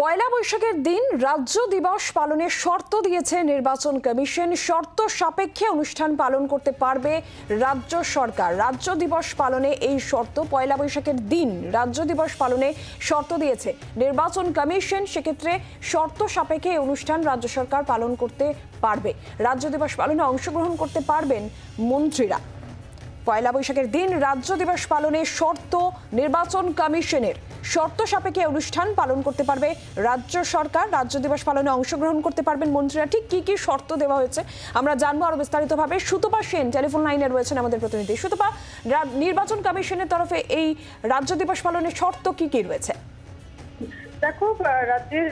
পয়লা বৈশাখের দিন রাজ্য দিবস পালনের শর্ত দিয়েছে নির্বাচন কমিশন। শর্ত সাপেক্ষে অনুষ্ঠান পালন করতে পারবে রাজ্য সরকার। রাজ্য দিবস পালনে এই শর্ত পয়লা বৈশাখের দিন রাজ্য দিবস পালনে শর্ত দিয়েছে নির্বাচন কমিশন। সেক্ষেত্রে শর্ত সাপেক্ষে এই অনুষ্ঠান রাজ্য সরকার পালন করতে পারবে। রাজ্য দিবস পালনে অংশগ্রহণ করতে পারবেন মন্ত্রীরা। পয়লা বৈশাখের দিন রাজ্য দিবস পালনে শর্ত নির্বাচন কমিশনের। শর্ত সাপেক্ষে অনুষ্ঠান পালন করতে পারবে রাজ্য সরকার রাজ্য দিবস পালনে অংশগ্রহণ করতে পারবেন মন্ত্রীরা। ঠিক কি কি শর্ত দেওয়া হয়েছে আমরা জানব আরও বিস্তারিতভাবে। সুতপা সেন টেলিফোন লাইনে রয়েছেন আমাদের প্রতিনিধি। সুতপা নির্বাচন কমিশনের তরফে এই রাজ্য দিবস পালনের শর্ত কি কি রয়েছে? দেখো রাজ্যের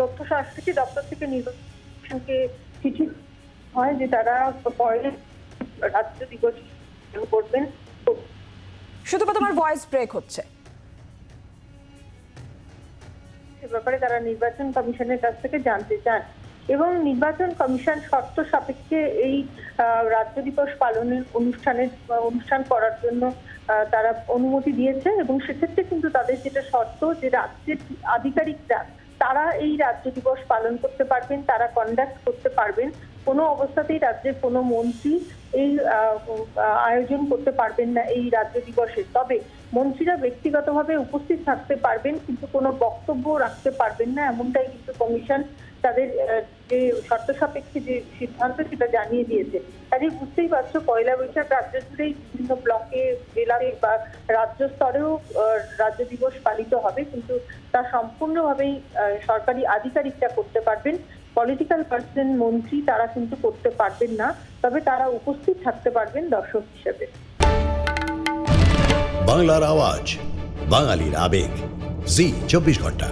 তথ্য সংস্কৃতি দপ্তর থেকে নির্বাচনকে চিঠি হয় যে তারা পরে রাজ্য দিবস করবেন। সুতপা তোমার ভয়েস ব্রেক হচ্ছে। সে ব্যাপারে তারা নির্বাচন কমিশনের কাছ থেকে জানতে চান। এবং নির্বাচন কমিশন শর্ত সাপেক্ষে এই রাজ্য দিবস পালনের অনুষ্ঠানের, অনুষ্ঠান করার জন্য তারা অনুমতি দিয়েছে এবং সেক্ষেত্রে কিন্তু তাদের যেটা শর্ত যে রাজ্যের আধিকারিকরা, তারা এই রাজ্য দিবস পালন করতে পারবেন, তারা কন্ডাক্ট করতে পারবেন। কোনো অবস্থাতেই রাজ্যের কোনো মন্ত্রী এই আয়োজন করতে পারবেন না এই রাজ্য দিবসে। তবে মন্ত্রীরা ব্যক্তিগতভাবে উপস্থিত থাকতে পারবেন, কিন্তু কোনো বক্তব্য রাখতে পারবেন না, এমনটাই কিন্তু কমিশন তাদের যে শর্ত সাপেক্ষে যে সিদ্ধান্ত সেটা জানিয়ে দিয়েছে। কাজে বুঝতেই পারছ, পয়লা বৈশাখ রাজ্য জুড়েই বিভিন্ন ব্লকে জেলায় বা রাজ্য স্তরেও রাজ্য দিবস পালিত হবে, কিন্তু তা সম্পূর্ণভাবেই সরকারি আধিকারিকরা করতে পারবেন। পলিটিক্যাল পার্সন মন্ত্রী, তারা কিন্তু করতে পারবেন না, তবে তারা উপস্থিত থাকতে পারবেন দর্শক হিসেবে। বাংলার আওয়াজ, বাঙালির আবেগ। জি, চব্বিশ ঘণ্টা।